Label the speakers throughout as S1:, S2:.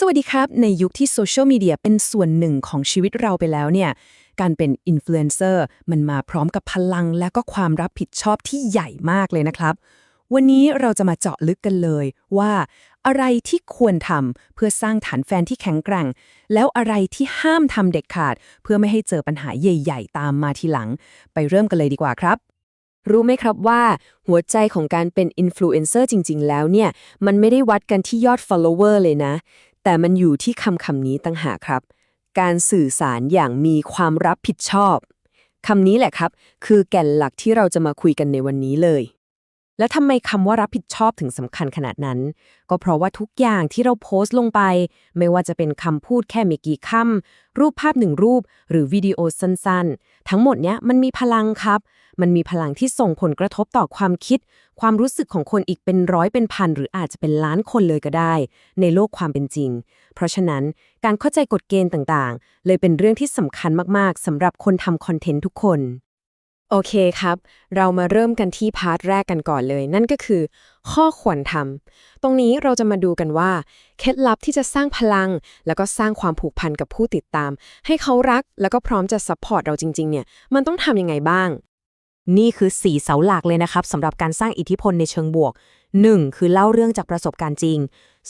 S1: สวัสดีครับ ในยุคที่โซเชียลมีเดียเป็นส่วนหนึ่งของชีวิตเราไปแล้วเนี่ย การเป็นอินฟลูเอนเซอร์มันมาพร้อมกับพลังและก็ความรับผิดชอบที่ใหญ่มากเลยนะครับ วันนี้เราจะมาเจาะลึกกันเลยว่า อะไรที่ควรทำเพื่อสร้างฐานแฟนที่แข็งแกร่ง แล้วอะไรที่ห้ามทำเด็ดขาด เพื่อไม่ให้เจอปัญหาใหญ่ ๆ ตามมาทีหลัง ไปเริ่มกันเลยดีกว่าครับ
S2: รู้ไหมครับว่าหัวใจของการเป็นอินฟลูเอนเซอร์จริง ๆ แล้วเนี่ย มันไม่ได้วัดกันที่ยอด follower เลยนะ แต่มันอยู่ที่คำคำนี้ตั้งหากครับ การสื่อสารอย่างมีความรับผิดชอบคำนี้แหละครับ คือแก่นหลักที่เราจะมาคุยกันในวันนี้เลย แล้วทำไมคำว่ารับผิดชอบถึงสำคัญขนาดนั้น ก็เพราะว่าทุกอย่างที่เราโพสต์ลงไป ไม่ว่าจะเป็นคำพูดแค่ไม่กี่คำรูปภาพหนึ่งรูป หรือวิดีโอสั้นๆ ทั้งหมดเนี้ยมันมีพลังครับ มันมีพลังที่ส่งผลกระทบต่อความคิด ความรู้สึกของคนอีกเป็นร้อยเป็นพัน หรืออาจจะเป็นล้านคนเลยก็ได้ ในโลกความเป็นจริง เพราะฉะนั้นการเข้าใจกฎเกณฑ์ต่างๆ เลยเป็นเรื่องที่สำคัญมากๆสำหรับคนทำคอนเทนต์ทุกคน โอเคครับ เรามาเริ่มกันที่พาร์ทแรกกันก่อนเลย นั่นก็คือ ข้อควรทำตรงนี้เราจะมาดูกันว่า เคล็ดลับที่จะสร้างพลัง แล้วก็สร้างความผูกพันกับผู้ติดตาม ให้เขารักแล้วก็พร้อมจะซัพพอร์ตเราจริง ๆ เนี่ย มันต้องทำยังไงบ้าง
S3: นี่คือ 4 เสาหลักเลยนะครับสำหรับการสร้างอิทธิพลในเชิงบวก 1. คือเล่าเรื่องจากประสบการณ์จริง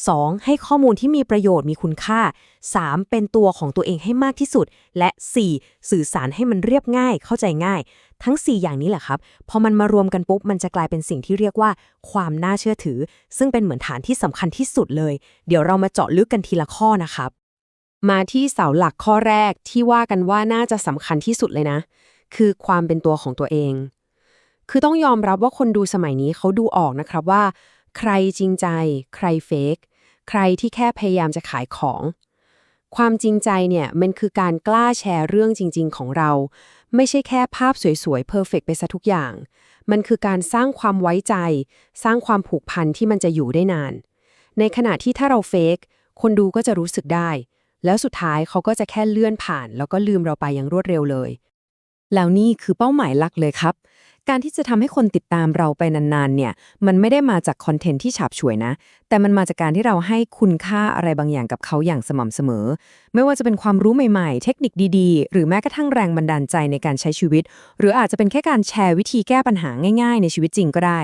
S3: 2. ให้ข้อมูลที่มีประโยชน์มีคุณค่า 3. เป็นตัวของตัวเองให้มากที่สุด และ 4. สื่อสารให้มันเรียบง่ายเข้าใจง่าย ทั้ง 4 อย่างนี้แหละครับ พอมันมารวมกันปุ๊บ มันจะกลายเป็นสิ่งที่เรียกว่า ความน่าเชื่อถือ ซึ่งเป็นเหมือนฐานที่สำคัญที่สุดเลย เดี๋ยวเรามาเจาะลึกกันทีละข้อนะครับ
S2: มาที่เสาหลักข้อแรกที่ว่ากันว่าน่าจะสำคัญที่สุดเลยนะ คือความเป็นตัวของตัวเอง คือต้องยอมรับว่าคนดูสมัยนี้เขาดูออกนะครับว่า ใครจริงใจ ใครเฟกใครที่แค่พยายามจะขายของ ความจริงใจเนี่ยมันคือการกล้าแชร์เรื่องจริง ๆ ของเรา ไม่ใช่แค่ภาพสวยๆเพอร์เฟกไปซะทุกอย่าง มันคือการสร้างความไว้ใจ สร้างความผูกพันที่มันจะอยู่ได้นาน ในขณะที่ถ้าเราเฟกคนดูก็จะรู้สึกได้ แล้วสุดท้ายเขาก็จะแค่เลื่อนผ่าน แล้วก็ลืมเราไปอย่างรวดเร็วเลย
S1: แล้วนี่คือเป้าหมายหลักเลยครับ การที่จะทำให้คนติดตามเราไปนานๆเนี่ย มันไม่ได้มาจากคอนเทนต์ที่ฉาบฉวยนะ แต่มันมาจากการที่เราให้คุณค่าอะไรบางอย่างกับเขาอย่างสม่ำเสมอ ไม่ว่าจะเป็นความรู้ใหม่ๆ เทคนิคดีๆ หรือแม้กระทั่งแรงบันดาลใจในการใช้ชีวิต หรืออาจจะเป็นแค่การแชร์วิธีแก้ปัญหาง่ายๆ ในชีวิตจริงก็ได้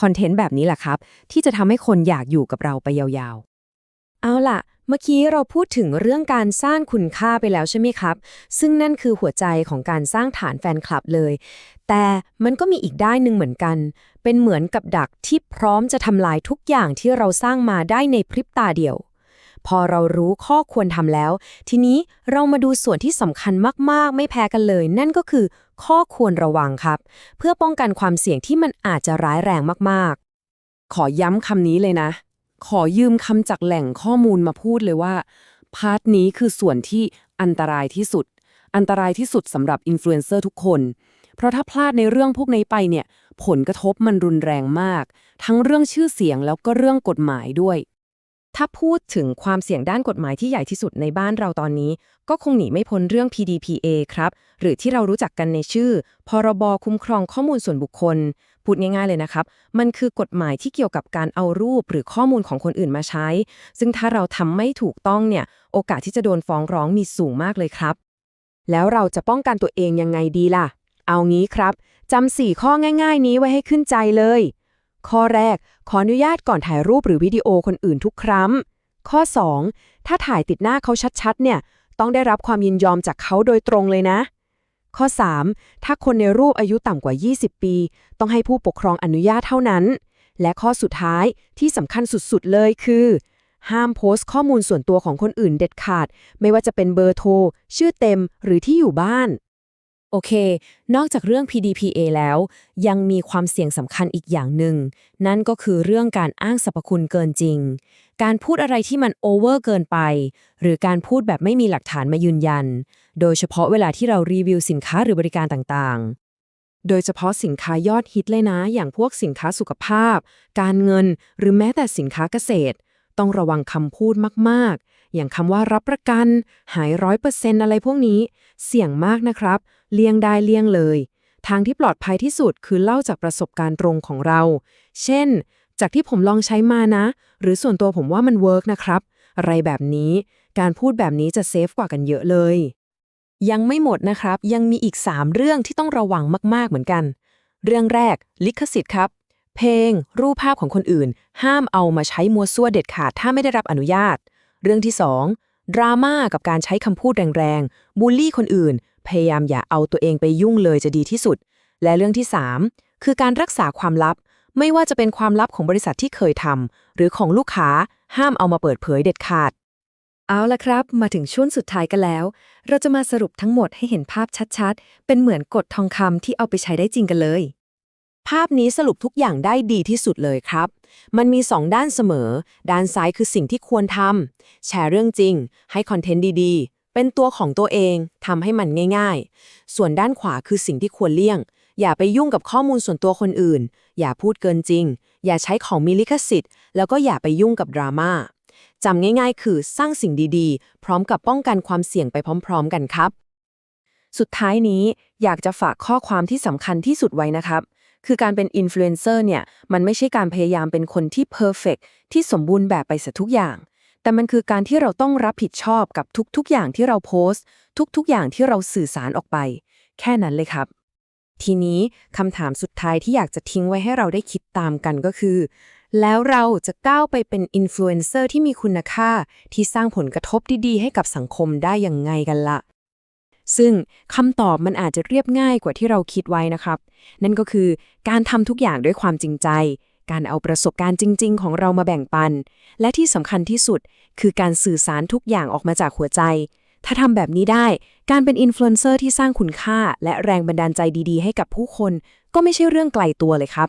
S1: คอนเทนต์แบบนี้แหละครับ ที่จะทำให้คนอยากอยู่กับเราไปยาวๆ
S2: เอาล่ะ เมื่อกี้เราพูดถึงเรื่องการสร้างคุณค่าไปแล้วใช่ไหมครับ ซึ่งนั่นคือหัวใจของการสร้างฐานแฟนคลับเลย แต่มันก็มีอีกด้านหนึ่งเหมือนกัน เป็นเหมือนกับดักที่พร้อมจะทำลายทุกอย่างที่เราสร้างมาได้ในพริบตาเดียว พอเรารู้ข้อควรทำแล้ว ทีนี้เรามาดูส่วนที่สำคัญมากๆ ไม่แพ้กันเลย นั่นก็คือข้อควรระวังครับ เพื่อป้องกันความเสี่ยงที่มันอาจจะร้ายแรงมากๆ
S1: ขอย้ำคำนี้เลยนะ ขอยืมคำจากแหล่งข้อมูลมาพูดเลยว่าพาร์ทนี้คือส่วนที่อันตรายที่สุด อันตรายที่สุดสำหรับอินฟลูเอนเซอร์ทุกคน เพราะถ้าพลาดในเรื่องพวกนี้ไปเนี่ย ผลกระทบมันรุนแรงมาก ทั้งเรื่องชื่อเสียงแล้วก็เรื่องกฎหมายด้วย
S2: ถ้าพูดถึงความเสี่ยงด้านกฎหมายที่ใหญ่ที่สุดในบ้านเราตอนนี้ ก็คงหนีไม่พ้นเรื่อง PDPA ครับ หรือที่เรารู้จักกันในชื่อ พรบคุ้มครองข้อมูลส่วนบุคคล พูดง่ายๆเลยนะครับ มันคือกฎหมายที่เกี่ยวกับการเอารูปหรือข้อมูลของคนอื่นมาใช้ ซึ่งถ้าเราทำไม่ถูกต้องเนี่ย โอกาสที่จะโดนฟ้องร้องมีสูงมากเลยครับ แล้วเราจะป้องกันตัวเองยังไงดีล่ะ เอางี้ครับจำสี่ข้อง่าย ๆ นี้ไว้ให้ขึ้นใจเลย ข้อแรก ขออนุญาตก่อนถ่ายรูปหรือวิดีโอคนอื่นทุกครั้ง ข้อ 2 ถ้าถ่ายติดหน้าเขาชัดๆ เนี่ย ต้องได้รับความยินยอมจากเขาโดยตรงเลยนะ ข้อ 3 ถ้าคนในรูปอายุต่ำกว่า 20 ปี ต้องให้ผู้ปกครองอนุญาตเท่านั้น และข้อสุดท้ายที่สำคัญสุดๆ เลยคือ ห้ามโพสต์ข้อมูลส่วนตัวของคนอื่นเด็ดขาด ไม่ว่าจะเป็นเบอร์โทร ชื่อเต็ม หรือที่อยู่บ้าน โอเค นอกจากเรื่อง PDPA แล้ว ยังมีความเสี่ยงสำคัญอีกอย่างหนึ่ง นั่นก็คือเรื่องการอ้างสรรพคุณเกินจริง การพูดอะไรที่มันโอเวอร์เกินไป หรือการพูดแบบไม่มีหลักฐานมายืนยัน โดยเฉพาะเวลาที่เรารีวิวสินค้าหรือบริการต่างๆ โดยเฉพาะสินค้ายอดฮิตเลยนะ อย่างพวกสินค้าสุขภาพ การเงิน หรือแม้แต่สินค้าเกษตร ต้องระวังคำพูดมากๆ อย่างคำว่ารับประกัน หายร้อยเปอร์เซ็นต์อะไรพวกนี้ เสี่ยงมากนะครับ เลี่ยงได้เลี่ยงเลย ทางที่ปลอดภัยที่สุดคือเล่าจากประสบการณ์ตรงของเรา เช่น จากที่ผมลองใช้มานะ หรือส่วนตัวผมว่ามันเวิร์กนะครับ อะไรแบบนี้ การพูดแบบนี้จะเซฟกว่ากันเยอะเลย ยังไม่หมดนะครับ ยังมีอีก 3 เรื่องที่ต้องระวังมาก ๆ เหมือนกัน เรื่องแรก ลิขสิทธิ์ครับ เพลง รูปภาพของคนอื่น ห้ามเอามาใช้มัวซั่วเด็ดขาดถ้าไม่ได้รับอนุญาต เรื่องที่2ดราม่ากับการใช้คำพูดแรงๆบูลลี่คนอื่น พยายามอย่าเอาตัวเองไปยุ่งเลยจะดีที่สุด และเรื่องที่ 3 คือการรักษาความลับ ไม่ว่าจะเป็นความลับของบริษัทที่เคยทำหรือของลูกค้าห้ามเอามาเปิดเผยเด็ดขาด
S1: เอาละครับ มาถึงช่วงสุดท้ายกันแล้ว เราจะมาสรุปทั้งหมดให้เห็นภาพชัดๆ เป็นเหมือนกฎทองคำที่เอาไปใช้ได้จริงกันเลย
S3: ภาพนี้สรุปทุกอย่างได้ดีที่สุดเลยครับ มันมี 2 ด้านเสมอ ด้านซ้ายคือสิ่งที่ควรทำแชร์เรื่องจริง ให้คอนเทนต์ดีๆ เป็นตัวของตัวเองทำให้มันง่าย ๆ ส่วนด้านขวาคือสิ่งที่ควรเลี่ยง อย่าไปยุ่งกับข้อมูลส่วนตัวคนอื่น อย่าพูดเกินจริง อย่าใช้ของมีลิขสิทธิ์ แล้วก็อย่าไปยุ่งกับดราม่าจำง่าย ๆ คือสร้างสิ่งดีๆ พร้อมกับป้องกันความเสี่ยงไปพร้อม ๆ กันครับ
S2: สุดท้ายนี้อยากจะฝากข้อความที่สำคัญที่สุดไว้นะครับ คือการเป็นอินฟลูเอนเซอร์เนี่ยมันไม่ใช่การพยายามเป็นคนที่เพอร์เฟกที่สมบูรณ์แบบไปซะทุกอย่าง แต่มันคือการที่เราต้องรับผิดชอบกับทุกๆ อย่างที่เราโพสต์ ทุกๆ อย่างที่เราสื่อสารออกไป แค่นั้นเลยครับ ทีนี้คำถามสุดท้ายที่อยากจะทิ้งไว้ให้เราได้คิดตามกันก็คือ แล้วเราจะก้าวไปเป็นอินฟลูเอนเซอร์ที่มีคุณค่าที่สร้างผลกระทบดีๆ ให้กับสังคมได้อย่างไงกันล่ะ ซึ่งคำตอบมันอาจจะเรียบง่ายกว่าที่เราคิดไว้นะครับ นั่นก็คือการทำทุกอย่างด้วยความจริงใจ การเอาประสบการณ์จริง ๆ ของเรามาแบ่งปัน และที่สำคัญที่สุด คือการสื่อสารทุกอย่างออกมาจากหัวใจ ถ้าทำแบบนี้ได้ การเป็นอินฟลูเอนเซอร์ที่สร้างคุณค่า และแรงบันดาลใจดี ๆ ให้กับผู้คน ก็ไม่ใช่เรื่องไกลตัวเลยครับ